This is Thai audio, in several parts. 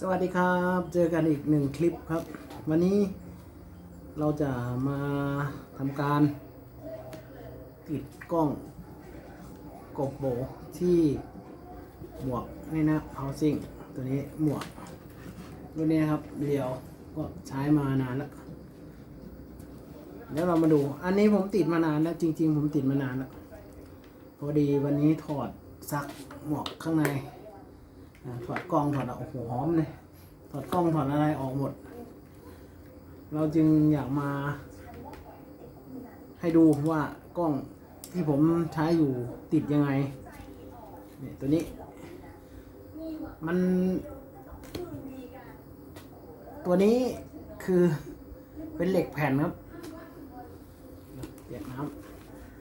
สวัสดีครับ เจอกันอีกหนึ่งคลิปครับ วันนี้เราจะมาทำการติดกล้องกบโบที่หมวกนี่นะ housing ตัวนี้หมวกตัวนี้นะครับเดียวก็ใช้มานานแล้วแล้วเรามาดู อันนี้ผมติดมานานแล้วจริง ๆ ผมติดมานานแล้วพอดีวันนี้ถอดซักหมวกข้างใน ถอดกล้องถอดอะโอ้โหหอมเลยถอดกล้องถอดอะไรออกหมด เราจึงอยากมา ให้ดูว่ากล้องที่ผมใช้อยู่ติดยังไงเนี่ยตัวนี้ มัน ตัวนี้คือเป็นเหล็กแผ่นครับเปียกน้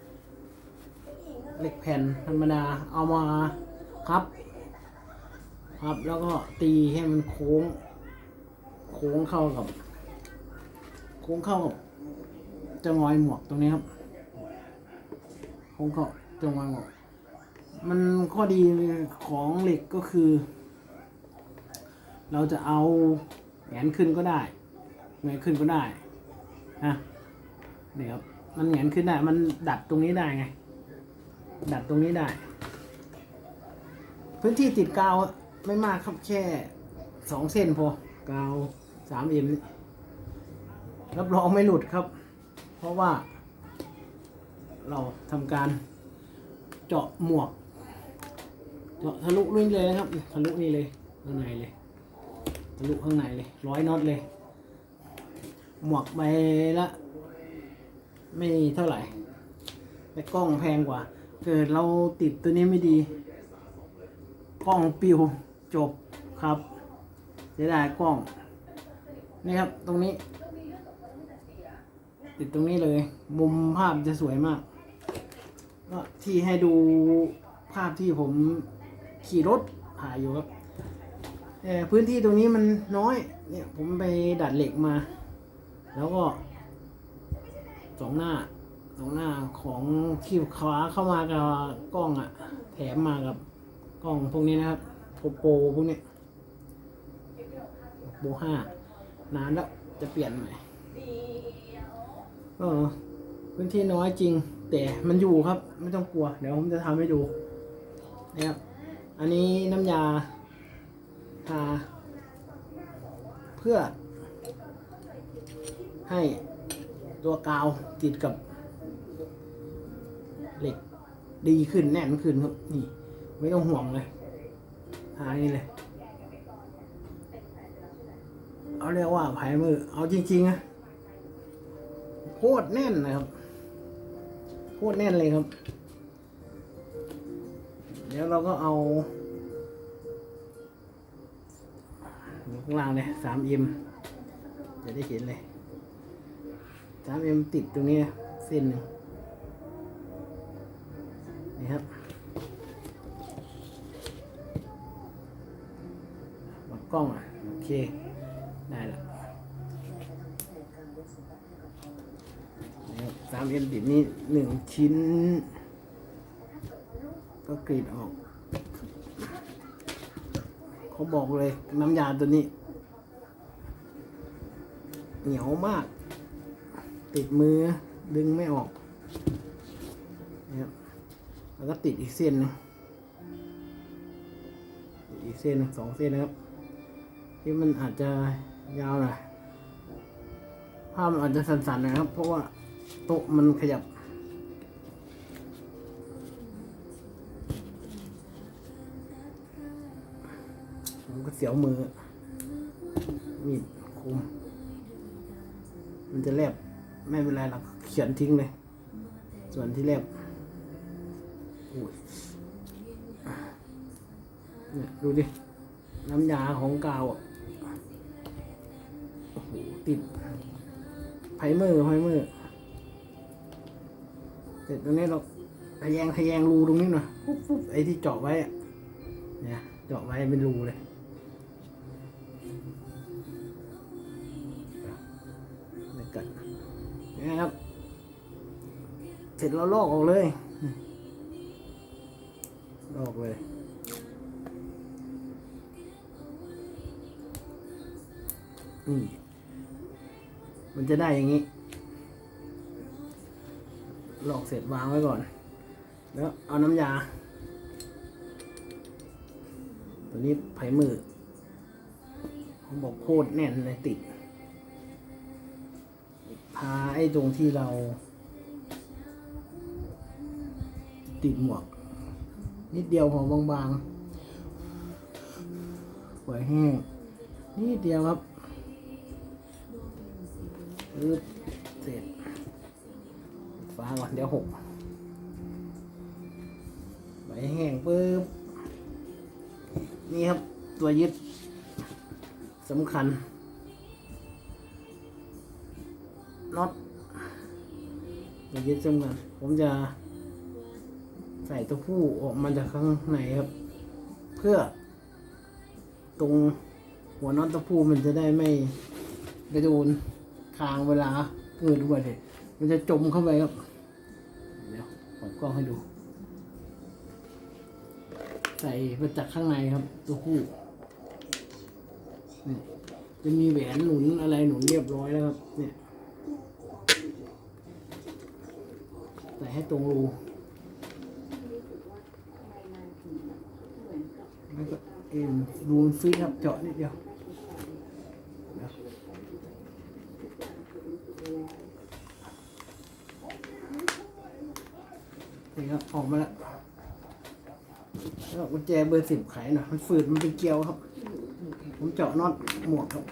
ำเหล็กแผ่นธรรมดาเอามาครับ ครับ แล้วก็ตีให้มันโค้ง โค้งเข้ากับ โค้งเข้ากับจะงอยหมวกตรงนี้ครับ โค้งเข้าจะงอยหมวกมันข้อดีของเหล็กก็คือ เราจะเอาแหงนขึ้นก็ได้เงยขึ้นก็ได้นะนี่ครับมันแหงนขึ้นได้มันดัดตรงนี้ได้ไง ดัดตรงนี้ได้ พื้นที่ติดกาว ไม่มากครับแค่สองเส้นพอกาวสามเอ็มรับรองไม่หลุดครับ เพราะว่า เราทำการเจาะหมวก เจาะทะลุนี่เลยนะครับ ทะลุนี่เลยข้างในเลย ทะลุข้างในเลยร้อยน็อตเลย หมวกใบละ ไม่เท่าไหร่แต่กล้องแพงกว่า เกิดเราติดตัวนี้ไม่ดี กล้องปิว จบครับเสียดายกล้อง นี่ครับ ตรงนี้ ติดตรงนี้เลย มุมภาพจะสวยมาก ก็ที่ให้ดูภาพที่ผมขี่รถถ่ายอยู่ครับแต่พื้นที่ตรงนี้มันน้อย เนี่ยผมไปดัดเหล็กมา แล้วก็สองหน้าสองหน้าของที่ขวาเข้ามากับกล้องอะแถมมากับกล้องพวกนี้นะครับ โปโปพวกนี้โปรห้านานแล้วจะเปลี่ยนใหม่ก็พื้นที่น้อยจริง แต่มันอยู่ครับ ไม่ต้องกลัว เดี๋ยวผมจะทำให้ดูนะครับอันนี้น้ำยาทาเพื่อ ให้ตัวกาวติดกับเหล็กดีขึ้นแน่นขึ้นครับ นี่ ไม่ต้องห่วงเลย หานี่เลยเอาเรียกว่าไผ่มือ เอาจริงๆนะโคตรแน่นนะครับโคตรแน่นเลยครับ เดี๋ยวเราก็เอาข้างล่างเลยสามเอ็มจะได้เห็นเลยสามเอ็มติดตรงนี้เส้นหนึ่งนี่ครับ วัด กล้องอะโอเคได้ละสามเอ็มติดนี้หนึ่งชิ้น ก็กรีดออก เขาบอกเลยน้ำยาตัวนี้ เหนียวมาก ติดมือดึงไม่ออกนะครับแล้วก็ติดอีกเส้นนึงอีกเส้นสองเส้นนะครับ ที่มันอาจจะยาวหน่อยภาพมันอาจจะสั่นๆนะครับ เพราะว่าโต๊ะมันขยับ ผมก็เสียวมือ มีดคมมันจะแลบไม่เป็นไรหรอกเขียนทิ้งเลย ส่วนที่แลบโอ้ยเนี่ยดูดิ น้ำยาของกาวอะ ติดไพเมือไพเมือเสร็จตรงนี้เราทะแยงทะแยงรูตรงนี้หน่อยปุ๊บปุ๊บไอ้ที่เจาะไว้อะเนี่ยเจาะไว้เป็นรูเลยนี่กันนี่ครับ เสร็จแล้วลอกออกเลยลอกเลยนี่ มันจะได้อย่างนี้ หลอกเสร็จวางไว้ก่อน แล้วเอาน้ำยา ตัวนี้ไผ่มือเขาบอกโคตรแน่นเลยติด พาไอ้ตรงที่เรา ติดหมวก นิดเดียวพอบางๆปล่อยแห้งนิดเดียวครับืดเสร็จฟ้าก่อนเดี๋ยวหกปล่อยให้แห้งปุ๊บ นี่ครับตัวยึดสำคัญน็อตตัวยึดสำคัญผมจะใส่ตัวผู้ออกมาจากข้างในครับ เพื่อ ตรงหัวน็อตตัวผู้มันจะได้ไม่ไปโดน คางเวลาเกิดอุบัติเหตุมันจะจมเข้าไปครับ เดี๋ยวเปิดกล้องให้ดู ใส่มาจากข้างในครับ ตัวผู้นี่จะมีแหวนหนุนอะไรหนุนเรียบร้อยแล้วครับ เนี่ยใส่ให้ตรงรูแล้วก็เอ็นรูนฟิตครับเจาะนิดเดียวเดี๋ยว นี่ครับออกมาแล้วแล้วกุญแจเบอร์สิบไขหน่อยมันฝืดมันเป็นเกลียวครับ ผมเจาะน็อตหมวกครับ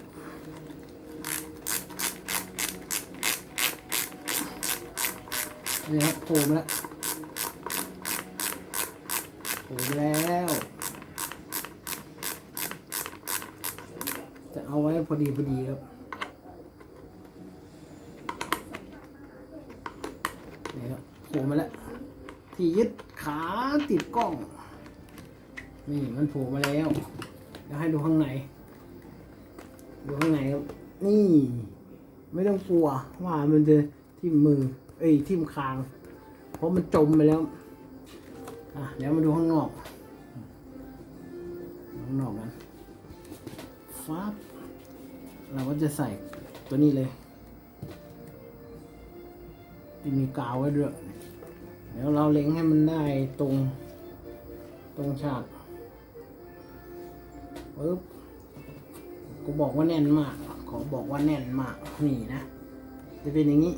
นี่ครับโผล่มาแล้วโผล่มาแล้ว จะเอาไว้พอดีพอดีครับนี่ครับโผล่มาแล้ว ที่ยึดขาติดกล้อง นี่มันโผล่มาแล้วเดี๋ยวให้ดูข้างใน ดูข้างในครับ นี่ ไม่ต้องกลัวว่ามันจะทิ่มมือ เอ้ยทิ่มคาง เพราะมันจมไปแล้ว อะเดี๋ยวมาดูข้างนอก ข้างนอกกันฟับเราก็จะใส่ตัวนี้เลยที่มีกาวไว้ด้วย เดี๋ยวเราเล็งให้มันได้ตรงตรงฉากปึ๊บก็บอกว่าแน่นมาก ขอบอกว่าแน่นมากนี่นะ จะเป็นอย่างนี้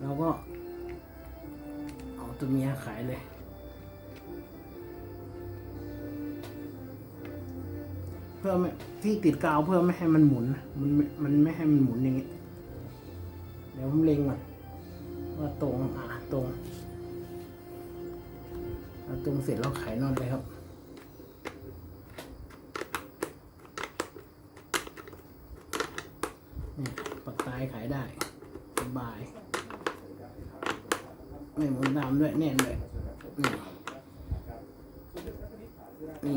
เราก็ เอาตัวเมียขายเลยเพื่อไม่ที่ติดกาวเพื่อไม่ให้มันหมุน มันม่มันไม่ให้มันหมุนอย่างนี้ เดี๋ยวผมเล็งก่อนว่าตรงอะ ตรงเอาตรงเสร็จแล้วไขนอนเลยครับนี่ปักตายขายได้สบายไม่หมุนตามด้วยแน่นเลยนี่นี่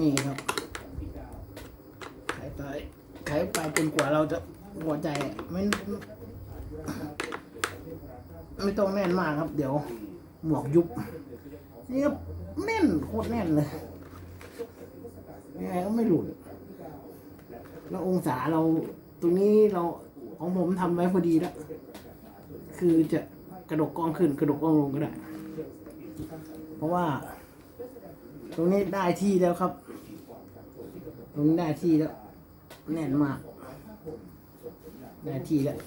นี่ครับขายไปขายไปจนกว่าเราจะ หัวใจไม่ไม่ต้องแน่นมากครับ เดี๋ยวหมวกยุบนี่ครับแน่นโคตรแน่นเลยยังไงก็ไม่หลุด แล้วองศาเราตรงนี้เราของผมทำไว้พอดีแล้ว คือจะกระดกกล้องขึ้น กระดกกล้องลงก็ได้ เพราะว่า ตรงนี้ได้ที่แล้วครับ ตรงนี้ได้ที่แล้ว แน่นมาก ได้ที่แล้ว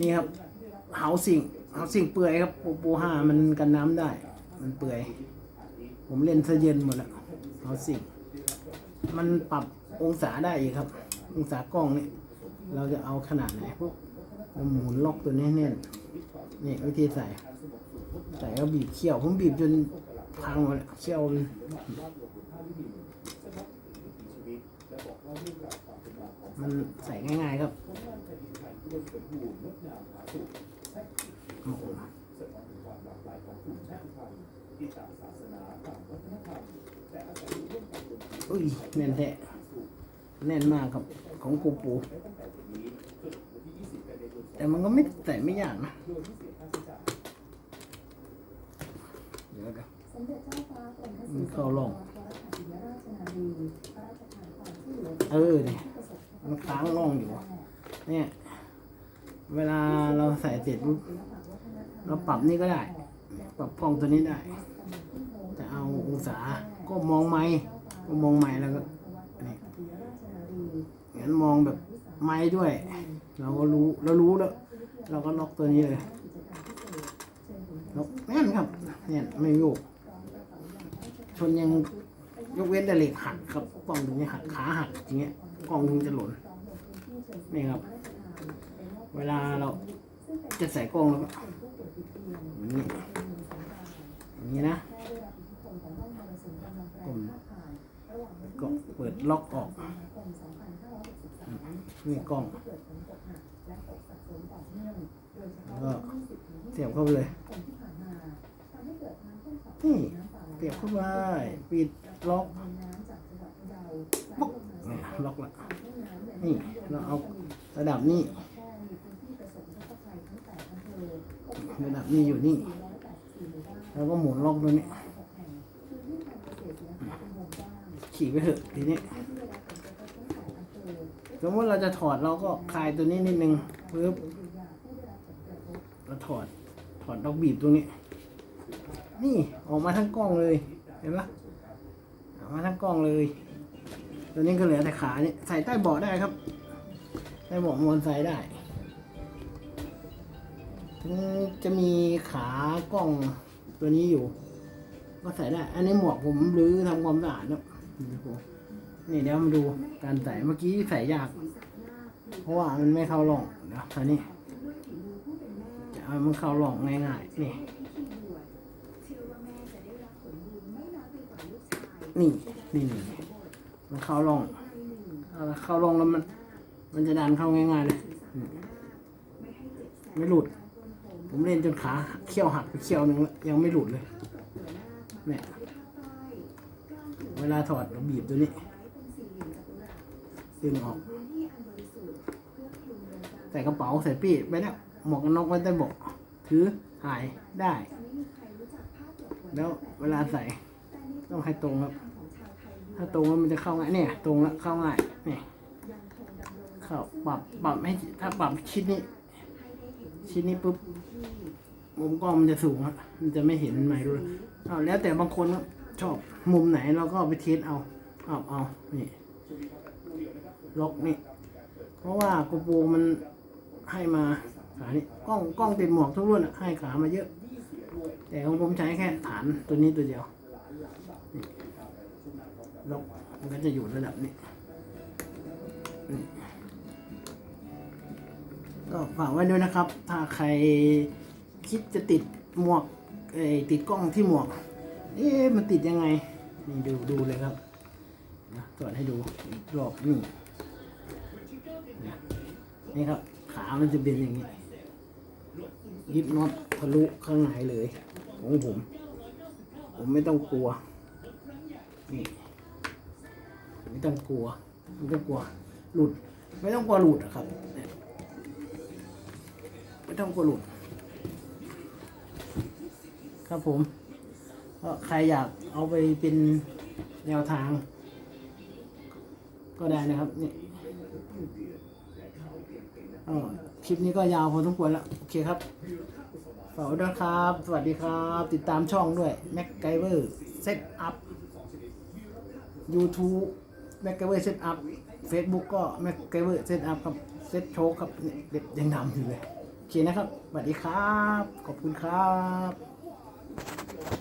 นี่ครับเฮาสิ่งเฮาสิ่งเปื่อยครับปูปูห้ามันกันน้ำได้ มันเปื่อย ผมเล่นซะเย็นหมดแล้วเฮาสิ่ง มันปรับองศาได้อีกครับ องศากล้องนี่เราจะเอาขนาดไหนพวกเราหมุนล็อกตัวนี้แน่นนี่วิธีใส่ ใส่ก็บีบเขี้ยว ผมบีบจนพังหมดแล้วเขี้ยวมัน มันใส่ง่ายๆครับโอ้โหอุ้ยแน่นแท้แน่นมากครับของกูปู แต่มันก็ไม่ใส่ไม่ยากนะเดี๋ยวกันมันเข้าร่องเออเนี่ย มันค้างร่องอยู่เนี่ย เวลาเราใส่เสร็จปุ๊บเราปรับนี่ก็ได้ ปรับกล้องตัวนี้ได้ จะเอาองศาก็มองไม้ก็มองไม้แล้วก็นี่งั้นมองแบบไม้ด้วย เราก็รู้เรารู้แล้ว เราก็ล็อกตัวนี้เลยล็อกแน่นครับเนี่ยไม่โยกชนยังยกเว้นแต่เหล็กหักครับกล้องตรงนี้หักขาหักอย่างเงี้ย กล้องถึงจะหล่นนี่ครับ เวลาเราจะใส่กล้องแล้วก็นี้อย่างนี้นะผมก็เปิดล็อกออกนี่กล้องแล้วก็เสียบเข้าไปเลยนี่เสียบเข้าไปปิดล็อกปุ๊บล็อกละ นี่เราเอาระดับนี้ ระดับนี้อยู่นี่ แล้วก็หมุนล็อกตัวนี้ขี่ไปเถอะทีนี้สมมติเราจะถอดเราก็คลายตัวนี้นิดนึงปึ๊บเราถอดถอดล็อกบีบตรงนี้ นี่ออกมาทั้งกล้องเลย เห็นปะออกมาทั้งกล้องเลย ตัวนี้ก็เหลือแต่ขาเนี่ยใส่ใต้เบาะได้ครับใต้เบาะมวนใส่ได้ถึงจะมีขากล้องตัวนี้อยู่ ก็ใส่ได้ อันนี้หมวกผมรื้อทำความสะอาดแล้วนี่เดี๋ยวมาดูการใส่เมื่อกี้ใส่ยาก เพราะว่ามันไม่เข้าร่องเดี๋ยวครานี้จะเอามันเข้าร่องง่ายๆนี่นี่นี่นี่ มันเข้าร่องเข้าร่องแล้วมัน มันจะดันเข้าง่ายๆเลยไม่หลุด ผมเล่นจนขาเขี้ยวหักไปเขี้ยวนึงแล้วยังไม่หลุดเลยเนี่ยเวลาถอดเราบีบตัวนี้ดึงออกใส่กระเป๋าใส่ปีกไปแล้วหมวกนอกไว้ใต้บาะถือหายได้ แล้วเวลาใส่ต้องให้ตรงครับ ถ้าตรงแล้วมันจะเข้าง่ายเนี่ย ตรงแล้วเข้าง่ายนี่เข้าปรับปรับให้ถ้าปรับชิดนี้ ชิดนี้ปุ๊บมุมกล้องมันจะสูงครับมันจะไม่เห็นใหม่ด้วยเอาแล้วแต่บางคนชอบมุมไหนเราก็ไปเทสเอาเอาเอานี่ล็อกนี่ เพราะว่าโกโปรมันให้มาขานี่กล้องกล้องติดหมวกทุกรุ่นอะให้ขามาเยอะ แต่ของผมใช้แค่ฐานตัวนี้ตัวเดียว ล็อกมันก็จะอยู่ระดับนี้ก็ฝากไว้ด้วยนะครับ ถ้าใครคิดจะติดหมวกเอติดกล้องที่หมวก เอ๊ะมันติดยังไง นี่ดูดูเลยครับนะตรวจให้ดูอีกรอบนี่นะนี่ครับ ขามันจะเป็นอย่างนี้ ยิบน็อตทะลุข้างในเลย ของผม ผมไม่ต้องกลัว นี่ ไม่ต้องกลัวไม่ต้องกลัวหลุด ไม่ต้องกลัวหลุดอะครับไม่ต้องกลัวหลุด ครับผมก็ใครอยากเอาไปเป็นแนวทาง ก็ได้นะครับนี่อ๋อคลิปนี้ก็ยาวพอสมควรแล้ว โอเคครับฝากไว้ด้วยครับ สวัสดีครับ ติดตามช่องด้วย m a c g แม็กเกเวอร์เซตอัพเฟซบุ๊กก็แม็กเกเวอร์เซตอัพครับเซตโชว์ครับเด็ดยังนำอยู่เลยโอเคนะครับสวัสดีครับ ขอบคุณครับ